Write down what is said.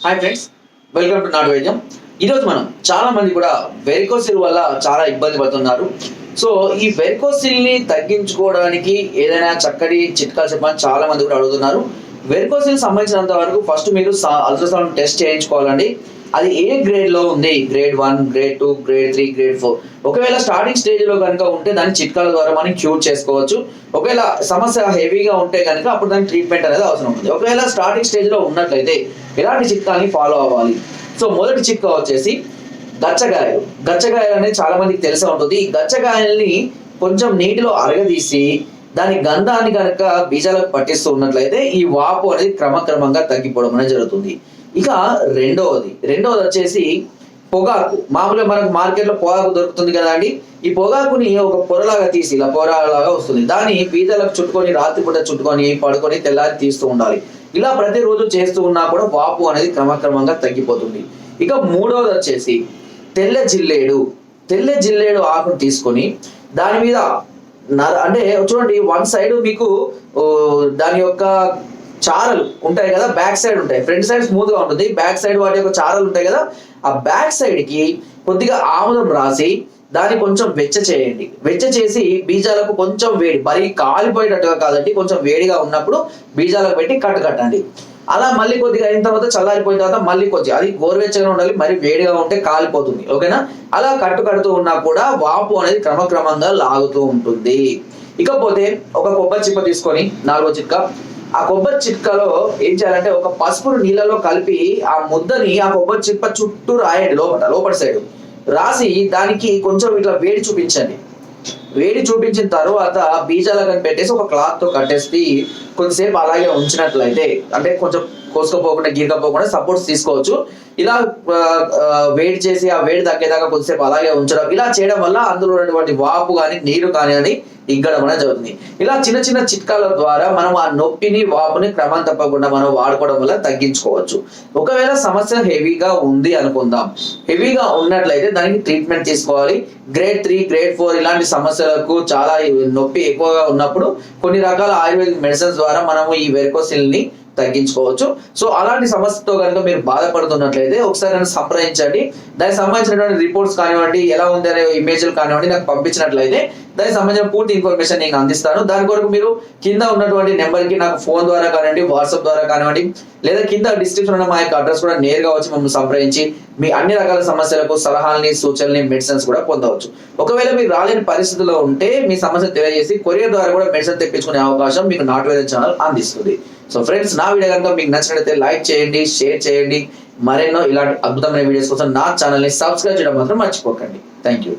Hi friends welcome to నాటు వైద్యం ఈరోజు మనం చాలా మంది కూడా వెరికోసిల్ వల్ల చాలా ఇబ్బంది పడుతున్నారు. సో ఈ వెరికోసిల్ని తగ్గించుకోవడానికి ఏదైనా చక్కటి చిట్కాలు చెప్పమని చాలా మంది కూడా అడుగుతున్నారు. వెరికోసిల్ సంబంధించినంత వరకు ఫస్ట్ మీరు అల్ట్రాసౌండ్ టెస్ట్ చేయించుకోవాలండి. అది ఏ గ్రేడ్లో ఉంది? Grade one grade two grade three grade four ఒకవేళ స్టార్టింగ్ స్టేజ్లో కనుక ఉంటే దాని చిట్కాల ద్వారా మనం క్యూర్ చేసుకోవచ్చు. ఒకవేళ సమస్య హెవీగా ఉంటే కనుక అప్పుడు దాని ట్రీట్మెంట్ అనేది అవసరం ఉంది. ఒకవేళ స్టార్టింగ్ స్టేజ్లో ఉన్నట్లయితే ఎలాంటి చిట్కాల్ని ఫాలో అవ్వాలి? సో మొదటి చిట్కా వచ్చేసి గచ్చగాయలు. గచ్చగాయలు అనేది చాలా మందికి తెలిసే ఉంటుంది. ఈ గచ్చగాయల్ని కొంచెం నీటిలో అరగదీసి దాని గంధాన్ని కనుక బీజాలకు పట్టిస్తూ ఉన్నట్లయితే ఈ వాపు అనేది క్రమక్రమంగా తగ్గిపోవడం అనేది జరుగుతుంది. ఇక రెండవది రెండవది వచ్చేసి పొగాకు. మామూలుగా మనకు మార్కెట్లో పొగాకు దొరుకుతుంది కదా అండి? ఈ పొగాకుని ఒక పొరలాగా తీసి ఇలా పొరలాగా వస్తుంది. దాన్ని పీతలకు చుట్టుకొని రాత్రిపూట చుట్టుకొని పడుకొని తెల్లారి తీస్తూ ఉండాలి. ఇలా ప్రతిరోజు చేస్తూ ఉన్నా కూడా వాపు అనేది క్రమక్రమంగా తగ్గిపోతుంది. ఇక మూడవది వచ్చేసి తెల్ల జిల్లేడు. తెల్ల జిల్లేడు ఆకును తీసుకొని దాని మీద అంటే చూడండి వన్ సైడ్ మీకు దాని యొక్క చారలు ఉంటాయి కదా బ్యాక్ సైడ్ ఉంటాయి. ఫ్రంట్ సైడ్ స్మూత్గా ఉంటుంది. బ్యాక్ సైడ్ వాటి యొక్క చారలు ఉంటాయి కదా. ఆ బ్యాక్ సైడ్కి కొద్దిగా ఆముదం రాసి దాన్ని కొంచెం వెచ్చ చేయండి. వెచ్చ చేసి బీజాలకు కొంచెం వేడి మరీ కాలిపోయేటట్టుగా కాదండి కొంచెం వేడిగా ఉన్నప్పుడు బీజాలకు పెట్టి కట్టు కట్టండి. అలా మళ్ళీ కొద్దిగా అయిన తర్వాత చల్లారిపోయిన తర్వాత మళ్ళీ కొద్దిగా అది గోరువెచ్చగా ఉండాలి మరి వేడిగా ఉంటే కాలిపోతుంది. ఓకేనా? అలా కట్టు కడుతూ ఉన్నా కూడా వాపు అనేది క్రమక్రమంగా లాగుతూ ఉంటుంది. ఇకపోతే ఒక కొబ్బరి చిప్ప తీసుకొని నాలుగో చిక్క ఆ కొబ్బరి చిట్కలో ఏం చేయాలంటే ఒక పసుపును నీళ్ళలో కలిపి ఆ ముద్దని ఆ కొబ్బరి చిప్ప చుట్టూ రాయండి లోపల లోపల సైడ్ రాసి దానికి కొంచెం ఇట్లా వేడి చూపించండి. వేడి చూపించిన తర్వాత బీజాలను పెట్టేసి ఒక క్లాత్తో కట్టేసి కొద్దిసేపు అలాగే ఉంచినట్లయితే అంటే కొంచెం కోసుకోపోకుండా గీరకపోకుండా సపోర్ట్స్ తీసుకోవచ్చు. ఇలా వేడి చేసి ఆ వేడి తగ్గేదాకా కొద్దిసేపు అలాగే ఉంచడం. ఇలా చేయడం వల్ల అందులో ఉన్నటువంటి వాపు కానీ నీరు కానీ అని ఇగ్గడం అనేది జరుగుతుంది. ఇలా చిన్న చిన్న చిట్కాల ద్వారా మనం ఆ నొప్పిని వాపుని క్రమం తప్పకుండా మనం వాడుకోవడం వల్ల తగ్గించుకోవచ్చు. ఒకవేళ సమస్య హెవీగా ఉంది అనుకుందాం. హెవీగా ఉన్నట్లయితే దానికి ట్రీట్మెంట్ తీసుకోవాలి. గ్రేడ్ త్రీ గ్రేడ్ ఫోర్ ఇలాంటి సమస్య సమస్యలకు చాలా నొప్పి ఎక్కువగా ఉన్నప్పుడు కొన్ని రకాల ఆయుర్వేదిక్ మెడిసిన్స్ ద్వారా మనము ఈ వెరికోసిల్ని తగ్గించుకోవచ్చు. సో అలాంటి సమస్యతో కనుక మీరు బాధపడుతున్నట్లయితే ఒకసారి నన్ను సంప్రదించండి. దానికి సంబంధించినటువంటి రిపోర్ట్స్ కానివ్వండి ఎలా ఉంది అనే ఇమేజ్లు కానివ్వండి నాకు పంపించినట్లయితే దానికి సంబంధించిన పూర్తి ఇన్ఫర్మేషన్ నేను అందిస్తాను. దాని కొరకు మీరు కింద ఉన్నటువంటి నెంబర్కి నాకు ఫోన్ ద్వారా కానివ్వండి వాట్సాప్ ద్వారా కానివ్వండి లేదా కింద డిస్క్రిప్షన్ ఉన్న మా యొక్క అడ్రస్ కూడా నేరుగా వచ్చి మమ్మల్ని సంప్రదించి మీ అన్ని రకాల సమస్యలకు సలహాలని సూచనల్ని మెడిసిన్స్ కూడా పొందవచ్చు. ఒకవేళ మీరు రాలేని పరిస్థితిలో ఉంటే మీ సమస్య తెలియజేసి కొరియర్ ద్వారా కూడా మెడిసిన్ తెప్పించుకునే అవకాశం మీకు నాట్ వేద ఛానల్ అందిస్తుంది. సో ఫ్రెండ్స్ నా వీడియో కనుక మీకు నచ్చినట్లయితే లైక్ చేయండి షేర్ చేయండి. మరెన్నో ఇలాంటి అద్భుతమైన వీడియోస్ కోసం నా ఛానల్ని సబ్స్క్రైబ్ చేయడం మాత్రం మర్చిపోకండి. Thank you